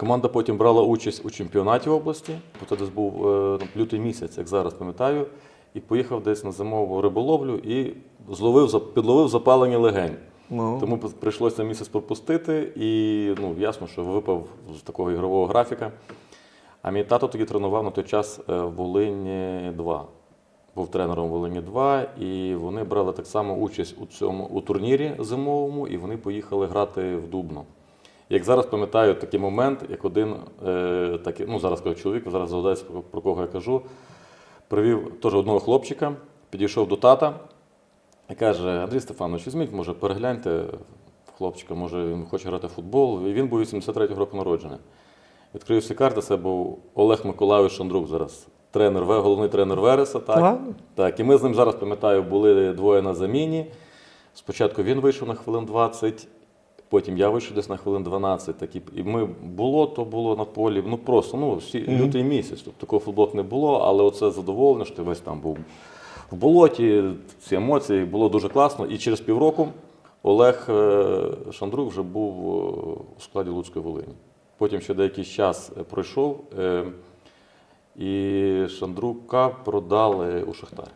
Команда потім брала участь у чемпіонаті області. бо Це десь був е, лютий місяць, як зараз пам'ятаю, і поїхав десь на зимову риболовлю і зловив, підловив запалення легень. Ну, Тому прийшлося місяць пропустити, і ну, ясно, що випав з такого ігрового графіка. А мій тато тоді тренував на той час е, в Волині 2. Був тренером Волині 2, і вони брали так само участь у цьому у турнірі зимовому, і вони поїхали грати в Дубно. Як зараз пам'ятаю такий момент, як один, е, так, і- ну зараз кажу чоловік, зараз згадається, про, кого я кажу, привів теж одного хлопчика, підійшов до тата і каже: Андрій Стефанович, візьміть, може, перегляньте хлопчика, може він хоче грати в футбол. І він був 83-го року народження. Відкрив всі карти, це був Олег Миколайович Шандрук зараз. Тренер, головний тренер Вереса. Так. Так. І ми з ним зараз пам'ятаю, були двоє на заміні. Спочатку він вийшов на хвилин 20, потім я вийшов десь на хвилин 12. Так, і, і ми було, то було на полі. Ну просто ну, всі, лютий місяць. Тобто такого футболу не було, але оце задоволення, що ти весь там був в болоті, ці емоції було дуже класно. І через півроку Олег е, Шандрук вже був е, у складі Луцької Волині. Потім ще деякий час е, пройшов, і Шандрука продали у Шахтар.